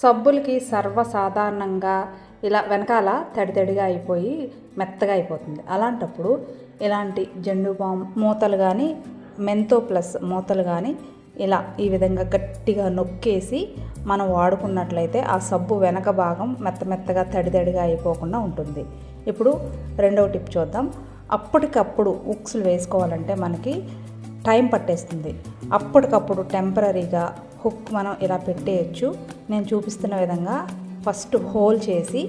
సబ్బులకి సర్వసాధారణంగా ఇలా వెనకాల తడి తడిగా అయిపోయి మెత్తగా అయిపోతుంది. అలాంటప్పుడు ఇలాంటి జెండు బామ్ మూతలు కానీ మెంతో ప్లస్ మూతలు కానీ ఇలా ఈ విధంగా గట్టిగా నొక్కేసి మనం వాడుకున్నట్లయితే ఆ సబ్బు వెనక భాగం మెత్త మెత్తగా తడి తడిగా అయిపోకుండా ఉంటుంది. ఇప్పుడు రెండవ టిప్ చూద్దాం. అప్పటికప్పుడు ఉక్సులు వేసుకోవాలంటే మనకి టైం పట్టేస్తుంది. అప్పటికప్పుడు టెంపరీగా హుక్ మనం ఇలా పెట్టేయచ్చు. నేను చూపిస్తున్న విధంగా ఫస్ట్ హోల్ చేసి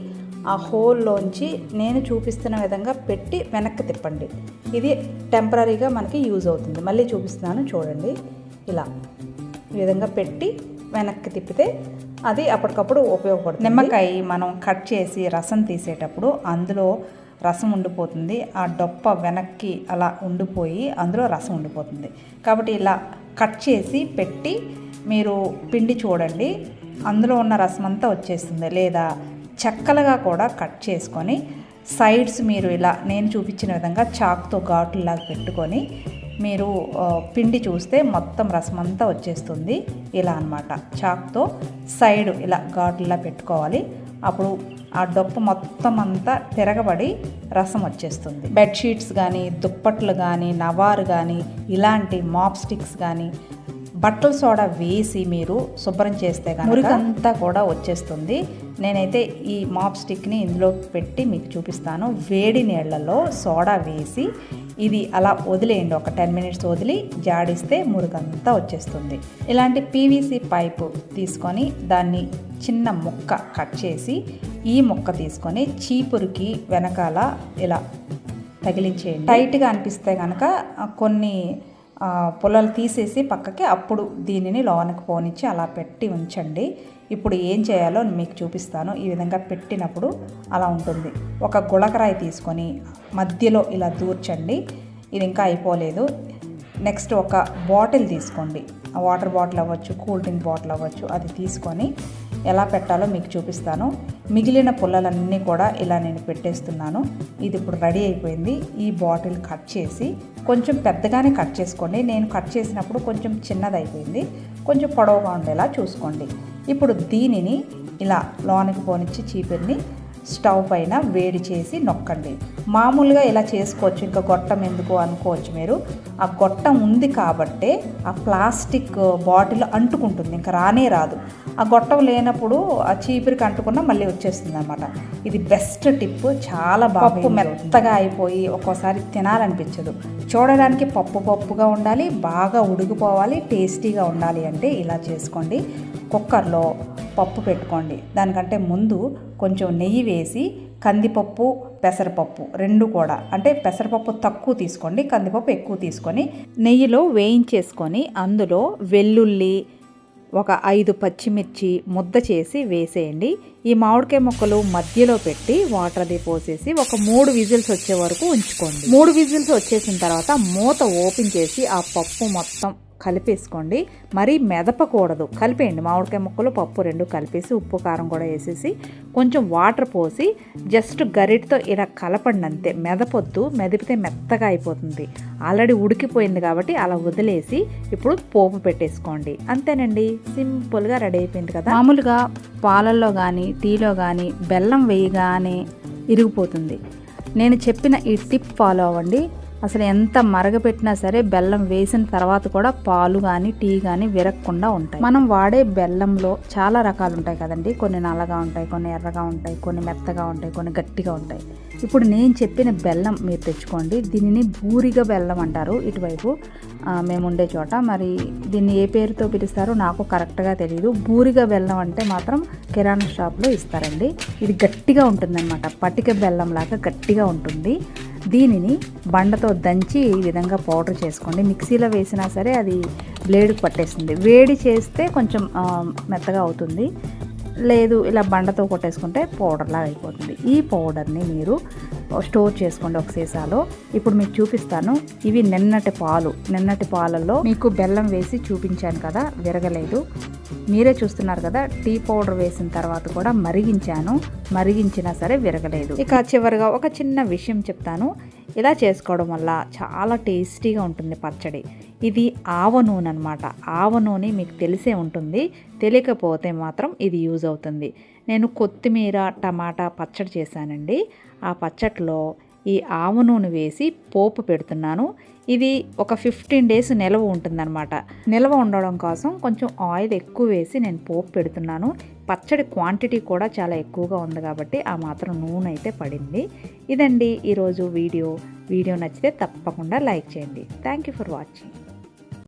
ఆ హోల్లోంచి నేను చూపిస్తున్న విధంగా పెట్టి వెనక్కి తిప్పండి. ఇది టెంపరీగా మనకి యూజ్ అవుతుంది. మళ్ళీ చూపిస్తున్నాను చూడండి. ఇలా ఈ విధంగా పెట్టి వెనక్కి తిప్పితే అది అప్పటికప్పుడు ఉపయోగపడుతుంది. నిమ్మకాయ మనం కట్ చేసి రసం తీసేటప్పుడు అందులో రసం ఉండిపోతుంది. ఆ డొప్ప వెనక్కి అలా ఉండిపోయి అందులో రసం ఉండిపోతుంది. కాబట్టి ఇలా కట్ చేసి పెట్టి మీరు పిండి చూడండి. అందులో ఉన్న రసం అంతా వచ్చేస్తుంది. లేదా చెక్కలుగా కూడా కట్ చేసుకొని సైడ్స్ మీరు ఇలా నేను చూపించిన విధంగా చాక్తో ఘాటులాగా పెట్టుకొని మీరు పిండి చూస్తే మొత్తం రసం అంతా వచ్చేస్తుంది. ఇలా అన్నమాట. చాక్తో సైడ్ ఇలా ఘాటులా పెట్టుకోవాలి. అప్పుడు ఆ డొప్ప మొత్తం అంతా తిరగబడి రసం వచ్చేస్తుంది. బెడ్షీట్స్ కానీ దుప్పట్లు కానీ నవారు కానీ ఇలాంటి మాప్ స్టిక్స్ కానీ బట్టల సోడా వేసి మీరు శుభ్రం చేస్తే కనుక మురికంతా కూడా వచ్చేస్తుంది. నేనైతే ఈ మాప్ స్టిక్ని ఇందులో పెట్టి మీకు చూపిస్తాను. వేడి నీళ్ళలో సోడా వేసి ఇది అలా వదిలేయండి. ఒక టెన్ మినిట్స్ వదిలి జాడిస్తే మురికంతా వచ్చేస్తుంది. ఇలాంటి పీవీసీ పైపు తీసుకొని దాన్ని చిన్న ముక్క కట్ చేసి ఈ ముక్క తీసుకొని చీపురుకి వెనకాల ఇలా తగిలించేయండి. టైట్గా అనిపిస్తే కనుక కొన్ని పొలాలు తీసేసి పక్కకి అప్పుడు దీనిని లోనకి పోనిచ్చి అలా పెట్టి ఉంచండి. ఇప్పుడు ఏం చేయాలో మీకు చూపిస్తాను. ఈ విధంగా పెట్టినప్పుడు అలా ఉంటుంది. ఒక గుళకరాయి తీసుకొని మధ్యలో ఇలా దూర్చండి. ఇది ఇంకా అయిపోలేదు. నెక్స్ట్ ఒక బాటిల్ తీసుకోండి. వాటర్ బాటిల్ అవ్వచ్చు కూల్ డ్రింక్ బాటిల్ అవ్వచ్చు అది తీసుకొని ఎలా పెట్టాలో మీకు చూపిస్తాను. మిగిలిన పుల్లలన్నీ కూడా ఇలా నేను పెట్టేస్తున్నాను. ఇది ఇప్పుడు రెడీ అయిపోయింది. ఈ బాటిల్ కట్ చేసి కొంచెం పెద్దగానే కట్ చేసుకోండి. నేను కట్ చేసినప్పుడు కొంచెం చిన్నది అయిపోయింది కొంచెం పొడవుగా ఉండేలా చూసుకోండి. ఇప్పుడు దీనిని ఇలా లోనికి పోనిచ్చి చీపిరిని స్టవ్ పైన వేడి చేసి నొక్కండి. మామూలుగా ఇలా చేసుకోవచ్చు ఇంకా గొట్టం ఎందుకు అనుకోవచ్చు మీరు. ఆ గొట్టం ఉంది కాబట్టే ఆ ప్లాస్టిక్ బాటిల్ అంటుకుంటుంది ఇంకా రానే రాదు. ఆ గొట్టం లేనప్పుడు ఆ చీపిరికి అంటుకున్న మళ్ళీ వచ్చేస్తుంది అనమాట ఇది బెస్ట్ టిప్. చాలా బాగా పప్పు మెత్తగా అయిపోయి ఒక్కోసారి తినాలనిపించదు. చూడడానికి పప్పు పప్పుగా ఉండాలి బాగా ఉడికిపోవాలి టేస్టీగా ఉండాలి అంటే ఇలా చేసుకోండి. కుక్కర్లో పప్పు పెట్టుకోండి. దానికంటే ముందు కొంచెం నెయ్యి వేసి కందిపప్పు పెసరపప్పు రెండు కూడా. అంటే పెసరపప్పు తక్కువ తీసుకోండి కందిపప్పు ఎక్కువ తీసుకొని నెయ్యిలో వేయించేసుకొని అందులో వెల్లుల్లి ఒక ఐదు పచ్చిమిర్చి ముద్ద చేసి వేసేయండి. ఈ మామిడికాయ ముక్కలు మధ్యలో పెట్టి వాటర్ అది పోసేసి ఒక మూడు విజిల్స్ వచ్చే వరకు ఉంచుకోండి. మూడు విజిల్స్ వచ్చేసిన తర్వాత మూత ఓపెన్ చేసి ఆ పప్పు మొత్తం కలిపేసుకోండి. మరీ మెదపకూడదు. కలిపేయండి. మామిడికాయ ముక్కలు పప్పు రెండు కలిపేసి ఉప్పు కారం కూడా వేసేసి కొంచెం వాటర్ పోసి జస్ట్ గరిటతో ఇలా కలపండి అంతే. మెదపొద్దు. మెదిపితే మెత్తగా అయిపోతుంది. ఆల్రెడీ ఉడికిపోయింది కాబట్టి అలా వదిలేసి ఇప్పుడు పోపు పెట్టేసుకోండి. అంతేనండి. సింపుల్గా రెడీ అయిపోయింది కదా. మామూలుగా పాలల్లో కానీ టీలో కానీ బెల్లం వేయగానే ఇరిగిపోతుంది. నేను చెప్పిన ఈ టిప్ ఫాలో అవ్వండి. అసలు ఎంత మరగపెట్టినా సరే బెల్లం వేసిన తర్వాత కూడా పాలు కానీ టీ కానీ విరగకుండా ఉంటాయి. మనం వాడే బెల్లంలో చాలా రకాలు ఉంటాయి కదండి. కొన్ని నల్లగా ఉంటాయి కొన్ని ఎర్రగా ఉంటాయి కొన్ని మెత్తగా ఉంటాయి కొన్ని గట్టిగా ఉంటాయి. ఇప్పుడు నేను చెప్పిన బెల్లం మీరు తెచ్చుకోండి. దీనిని బూరిగా బెల్లం అంటారు. ఇటువైపు మేము ఉండే చోట. మరి దీన్ని ఏ పేరుతో పిలుస్తారో నాకు కరెక్ట్గా తెలియదు బూరిగా బెల్లం అంటే మాత్రం కిరాణా షాప్లో ఇస్తారండి. ఇది గట్టిగా ఉంటుందన్నమాట. పటిక బెల్లం లాగా గట్టిగా ఉంటుంది. దీనిని బండతో దంచి ఈ విధంగా పౌడర్ చేసుకోండి. మిక్సీలో వేసినా సరే అది బ్లేడ్కి పట్టేస్తుంది. వేడి చేస్తే కొంచెం మెత్తగా అవుతుంది. లేదు ఇలా బండతో కొట్టేసుకుంటే పౌడర్లా అయిపోతుంది. ఈ పౌడర్ని మీరు స్టోర్ చేసుకోండి ఒక సీసాలో. ఇప్పుడు మీకు చూపిస్తాను. ఇవి నిన్నటి పాలు. నిన్నటి పాలలో మీకు బెల్లం వేసి చూపించాను కదా విరగలేదు. మీరే చూస్తున్నారు కదా టీ పౌడర్ వేసిన తర్వాత కూడా మరిగించాను. మరిగించినా సరే విరగలేదు. ఇక చివరిగా ఒక చిన్న విషయం చెప్తాను. ఇలా చేసుకోవడం వల్ల చాలా టేస్టీగా ఉంటుంది పచ్చడి. ఇది ఆవ నూనె అనమాట ఆవ నూనె మీకు తెలిసే ఉంటుంది. తెలియకపోతే మాత్రం ఇది యూజ్ అవుతుంది. నేను కొత్తిమీర టమాటా పచ్చడి చేశానండి. ఆ పచ్చడిలో ఈ ఆవ నూనె వేసి పోపు పెడుతున్నాను. ఇది ఒక ఫిఫ్టీన్ డేస్ నిల్వ ఉంటుందన్నమాట. నిల్వ ఉండడం కోసం కొంచెం ఆయిల్ ఎక్కువ వేసి నేను పోపు పెడుతున్నాను. పచ్చడి క్వాంటిటీ కూడా చాలా ఎక్కువగా ఉంది కాబట్టి ఆ మాత్రం నూనె అయితే పడింది. ఇదండి ఈరోజు వీడియో. వీడియో నచ్చితే తప్పకుండా లైక్ చేయండి. Thank you for watching